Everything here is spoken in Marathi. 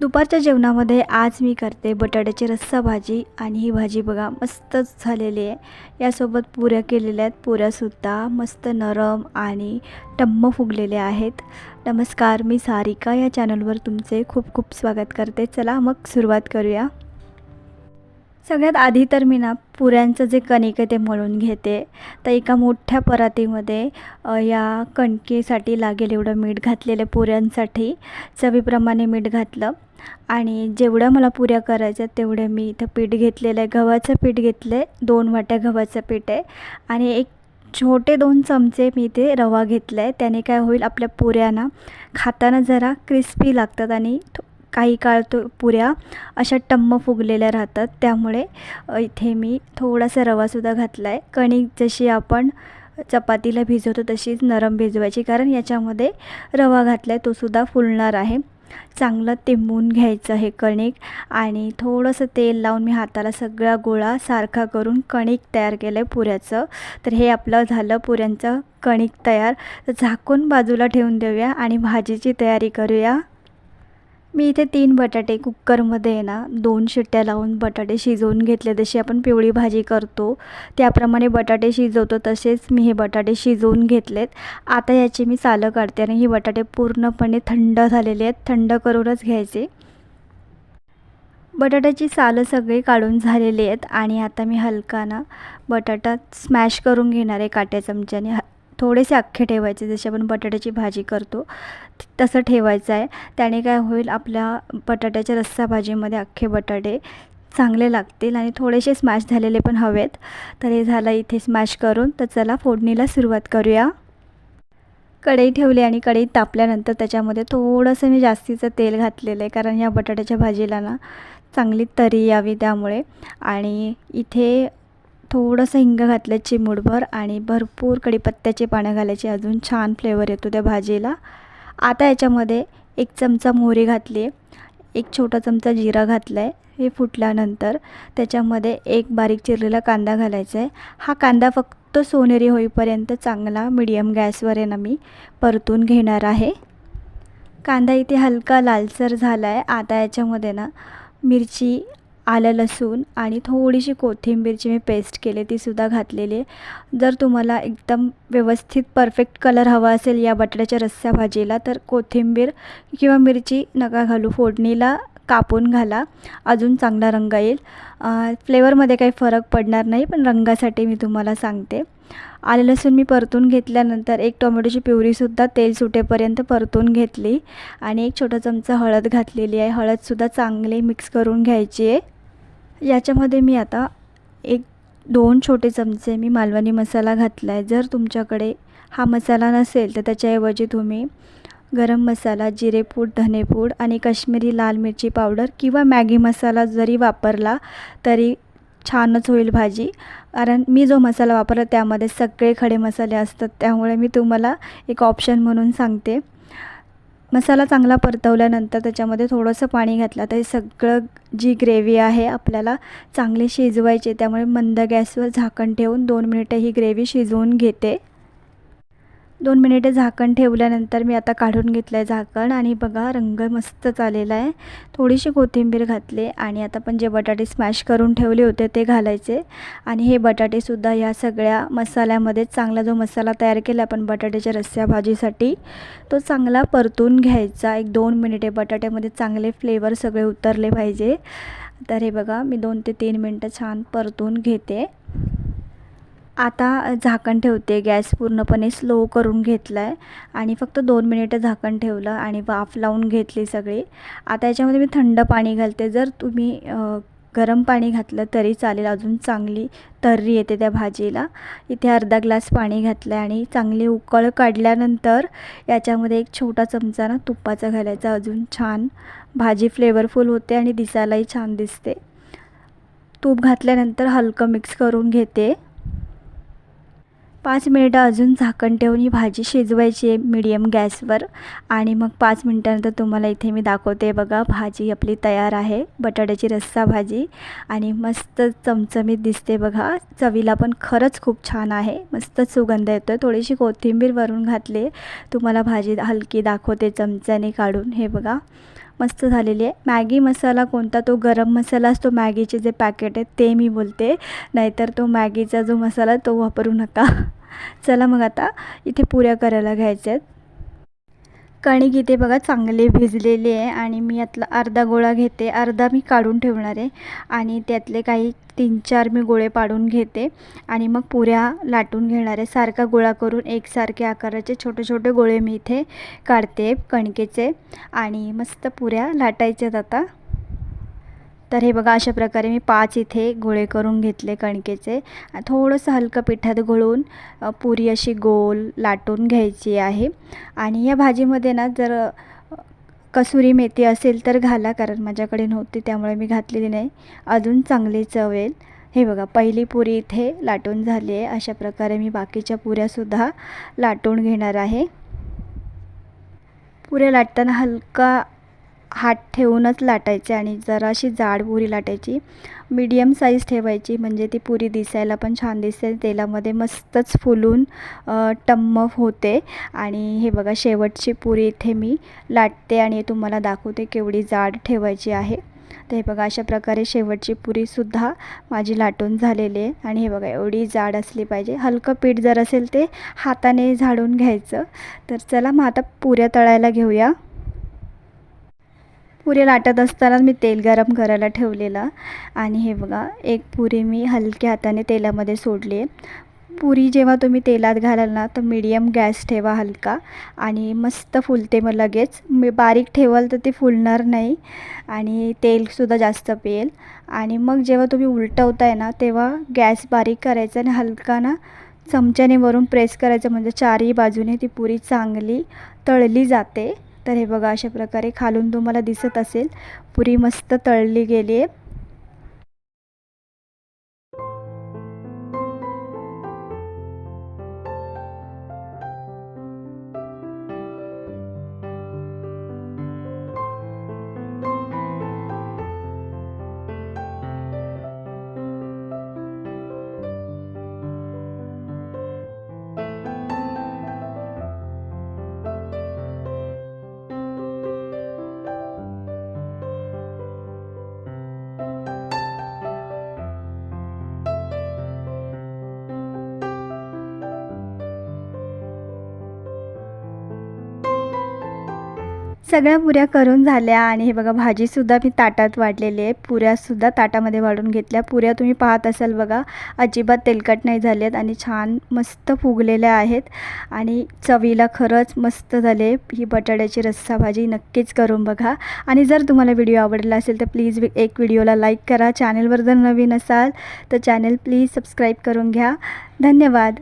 दुपारच्या जेवणामध्ये आज मी करते बटाट्याची रस्सा भाजी आणि ही भाजी बघा मस्तच झालेली आहे. यासोबत पुऱ्या केलेल्या आहेत. पुऱ्यासुद्धा मस्त नरम आणि टम्म फुगलेल्या आहेत. नमस्कार मी सारिका. या चॅनलवर तुमचे खूप खूप स्वागत करते. चला मग सुरुवात करूया. सगळ्यात आधी तर मी ना पुऱ्यांचं जे कणिक आहे ते मळून घेते. तर एका मोठ्या परातीमध्ये या कणकेसाठी लागेल एवढं मीठ घातलेलं पुऱ्यांसाठी. चवीप्रमाणे मीठ घातलं. आणि जेवढ्या मला पुऱ्या करायच्या तेवढे मी इथं पीठ घेतलेलं आहे. गव्हाचं पीठ घेतलं आहे दोन वाट्या गव्हाचं पीठ आहे. आणि एक छोटे दोन चमचे मी इथे रवा घेतला आहे त्याने काय होईल आपल्या पुऱ्यांना खाताना जरा क्रिस्पी लागतात आणि थो- काही काळ तो पुऱ्या अशा टम्म फुगलेल्या राहतात. त्यामुळे इथे मी थोडासा रवासुद्धा घातला आहे कणिक जशी आपण चपातीला भिजवतो तशीच नरम भिजवायची कारण याच्यामध्ये रवा घातला आहे तोसुद्धा फुलणार आहे. चांगलं तिंबून घ्यायचं हे कणिक आणि थोडंसं तेल लावून मी हाताला सगळा गोळा सारखा करून कणिक तयार केलं आहे पुऱ्याचं. तर हे आपलं झालं पुऱ्यांचं कणिक तयार. तर झाकून बाजूला ठेवून देऊया आणि भाजीची तयारी करूया. मी इथे तीन बटाटे कुक्करमध्ये आहे ना दोन शिट्ट्या लावून बटाटे शिजवून घेतले. जशी आपण पिवळी भाजी करतो त्याप्रमाणे बटाटे शिजवतो तसेच मी हे बटाटे शिजवून घेतलेत. आता याची मी सालं काढते आणि हे बटाटे पूर्णपणे थंड झालेले आहेत. थंड करूनच घ्यायचे. बटाट्याची सालं सगळी काढून झालेली आहेत आणि आता मी हलका ना बटाटा स्मॅश करून घेणार आहे काट्या चमच्याने. ह- थोडेसे अख्खे ठेवायचे जसे आपण बटाट्याची भाजी करतो तसं ठेवायचं आहे. त्याने काय होईल आपल्या बटाट्याच्या रस्सा भाजीमध्ये अख्खे बटाटे चांगले लागतील आणि थोडेसे स्मॅश झालेले पण हवेत. तर हे झालं इथे स्मॅश करून. तर चला फोडणीला सुरुवात करूया. कढई ठेवली आणि कढई तापल्यानंतर त्याच्यामध्ये थोडंसं मी जास्तीचं तेल घातलेलं आहे कारण या बटाट्याच्या भाजीला ना चांगली तरी यावी त्यामुळे. आणि इथे थोडंसं हिंग घातलं चिमूटभर आणि भरपूर कढीपत्त्याचे पानं घालायचे. अजून छान फ्लेवर येतो त्या भाजीला. आता याच्यामध्ये एक चमचा मोहरी घातली आहे एक छोटा चमचा जिरा घातला आहे हे फुटल्यानंतर त्याच्यामध्ये एक बारीक चिरलेला कांदा घालायचा आहे हा कांदा फक्त सोनेरी होईपर्यंत चांगला मिडियम गॅसवर आहे ना मी परतून घेणार आहे. कांदा इथे हलका लालसर झाला आहे आता याच्यामध्ये ना मिरची आलं लसूण आणि थोडीशी कोथिंबीरची मी पेस्ट केली तीसुद्धा घातलेली आहे. जर तुम्हाला एकदम व्यवस्थित परफेक्ट कलर हवा असेल या बटाट्याच्या रस्सा भाजीला तर कोथिंबीर किंवा मिरची नका घालू. फोडणीला कापून घाला. अजून चांगला रंग येईल. फ्लेवरमध्ये काही फरक पडणार नाही पण रंगासाठी मी तुम्हाला सांगते. आले लसूण मी परतून घेतल्यानंतर एक टोमॅटोची प्युरीसुद्धा तेल सुटेपर्यंत परतून घेतली आणि एक छोटा चमचा हळद घातलेली आहे. हळदसुद्धा चांगली मिक्स करून घ्यायची आहे. याच्यामध्ये मी आता एक दोन छोटे चमचे मी मालवणी मसाला घातला आहे जर तुमच्याकडे हा मसाला नसेल तर त्याच्याऐवजी तुम्ही गरम मसाला जिरेपूड धनेपूड आणि काश्मीरी लाल मिरची पावडर किंवा मॅगी मसाला जरी वापरला तरी छानच होईल भाजी. कारण मी जो मसाला वापरला त्यामध्ये सगळे खडे मसाले असतात त्यामुळे मी तुम्हाला एक ऑप्शन म्हणून सांगते. मसाला चांगला परतवल्यानंतर त्याच्यामध्ये थोडंसं पाणी घातलं तर हे सगळं जी ग्रेव्ही आहे आपल्याला चांगली शिजवायची त्यामुळे मंद गॅसवर झाकण ठेवून दोन मिनिटं ही ग्रेव्ही शिजवून घेते. दोन मिनिटे झाकण ठेवल्यानंतर मी आता काढून घेतलं आहे झाकण आणि बघा रंग मस्तच आलेला आहे. थोडीशी कोथिंबीर घातली आणि आता पण जे बटाटे स्मॅश करून ठेवले होते ते घालायचे. आणि हे बटाटेसुद्धा या सगळ्या मसाल्यामध्ये चांगला जो मसाला तयार केला आपण बटाट्याच्या रस्स्या भाजीसाठी तो चांगला परतून घ्यायचा. एक दोन मिनिटे बटाट्यामध्ये चांगले फ्लेवर सगळे उतरले पाहिजे. तर हे बघा मी दोन ते तीन मिनटं छान परतून घेते. आता झाकण ठेवते. गॅस पूर्णपणे स्लो करून घेतला आहे आणि फक्त दोन मिनिटं झाकण ठेवलं आणि वाफ लावून घेतली सगळी. आता याच्यामध्ये मी थंड पाणी घालते. जर तुम्ही गरम पाणी घातलं तरी चालेल. अजून चांगली तर्री येते त्या भाजीला. इथे अर्धा ग्लास पाणी घातलं आहे आणि चांगली उकळ काढल्यानंतर याच्यामध्ये एक छोटा चमचा ना तुपाचा घालायचा. अजून छान भाजी फ्लेवरफुल होते आणि दिसायलाही छान दिसते. तूप घातल्यानंतर हलकं मिक्स करून घेते. पाच मिनिटं अजून झाकण ठेवून ही भाजी शिजवायची आहे मिडियम गॅसवर. आणि मग पाच मिनटानंतर तुम्हाला इथे मी दाखवते बघा भाजी आपली तयार आहे बटाट्याची रस्सा भाजी. आणि मस्त चमचमीत दिसते बघा चवीला पण खरंच खूप छान आहे. मस्त सुगंध येतो आहे थोडीशी कोथिंबीर वरून घातली तुम्हाला भाजी हलकी दाखवते चमच्याने काढून. हे बघा मस्त झालेली आहे. मॅगी मसाला कोणता? तो गरम मसाला असतो मॅगीचे जे पॅकेट आहेत ते मी बोलते. नाहीतर तो मॅगीचा जो मसाला तो वापरू नका. चला मग आता इथे पुऱ्या करायला घ्यायच्या आहेत कणिक इथे बघा चांगले भिजलेले आहे आणि मी यातला अर्धा गोळा घेते. अर्धा मी काढून ठेवणार आहे आणि त्यातले काही तीन चार मी गोळे पाडून घेते आणि मग पुऱ्या लाटून घेणार आहे. सारखा गोळा करून एकसारखे आकाराचे छोटे छोटे गोळे मी इथे काढते कणकेचे आणि मस्त पुऱ्या लाटायच्यात आता. तर हे बघा अशा प्रकारे मी पाच इथे गोळे करून घेतले कणकेचे. थोडंसं हलकं पिठात घोळून पुरी अशी गोल लाटून घ्यायची आहे. आणि या भाजीमध्ये ना जर कसुरी मेथी असेल तर घाला कारण माझ्याकडे नव्हती त्यामुळे मी घातलेली नाही. अजून चांगली चव येईल. हे बघा पहिली पुरी इथे लाटून झाली आहे. अशा प्रकारे मी बाकीच्या पुऱ्यासुद्धा लाटून घेणार आहे. पुऱ्या लाटताना हलका हात ठेवूनच लाटायचे आणि जराशी जाड पुरी लाटायची. मीडियम साईज ठेवायची म्हणजे ती पुरी दिसायला पण छान दिसते तेलामध्ये मस्तच फुलून टम्मफ होते. आणि हे बघा शेवटची पुरी इथे मी लाटते आणि तुम्हाला दाखवते केवढी जाड ठेवायची आहे. तर हे बघा अशा प्रकारे शेवटची पुरीसुद्धा माझी लाटून झालेली आहे. आणि हे बघा एवढी जाड असली पाहिजे. हलकं पीठ जर असेल ते हाताने झाडून घ्यायचं. तर चला मग आता पुऱ्या तळायला घेऊया. पुरी लाटत असतानाच मी तेल गरम करायला ठेवलेलं. आणि हे बघा एक पुरी मी हलक्या हाताने तेलामध्ये सोडली. आहे पुरी जेव्हा तुम्ही तेलात घालाल ना तर मीडियम गॅस ठेवा हलका. आणि मस्त फुलते मग लगेच. मी बारीक ठेवाल तर ती फुलणार नाही. आणि तेलसुद्धा जास्त पेल आणि मग जेव्हा तुम्ही उलटवताय ना तेव्हा गॅस बारीक करायचा आणि हलका ना चमच्याने वरून प्रेस करायचं. म्हणजे चारही बाजूने ती पुरी चांगली तळली जाते. तर हे बघा अशा प्रकारे खालून तुम्हाला दिसत असेल. पुरी मस्त तळली गेली आहे सगळ्या पुऱ्या करून झाल्या आणि हे बघा भाजीसुद्धा मी ताटात वाढलेली आहे. पुऱ्यासुद्धा ताटामध्ये वाढून घेतल्या. पुऱ्या तुम्ही पाहत असाल बघा अजिबात तेलकट नाही झाल्यात आणि छान मस्त फुगलेल्या आहेत. आणि चवीला खरंच मस्त झाले ही बटाट्याची रस्सा भाजी नक्कीच करून बघा. आणि जर तुम्हाला व्हिडिओ आवडला असेल तर प्लीज एक व्हिडिओला लाईक करा. चॅनलवर जर नवीन असाल तर चॅनल प्लीज सबस्क्राईब करून घ्या. धन्यवाद.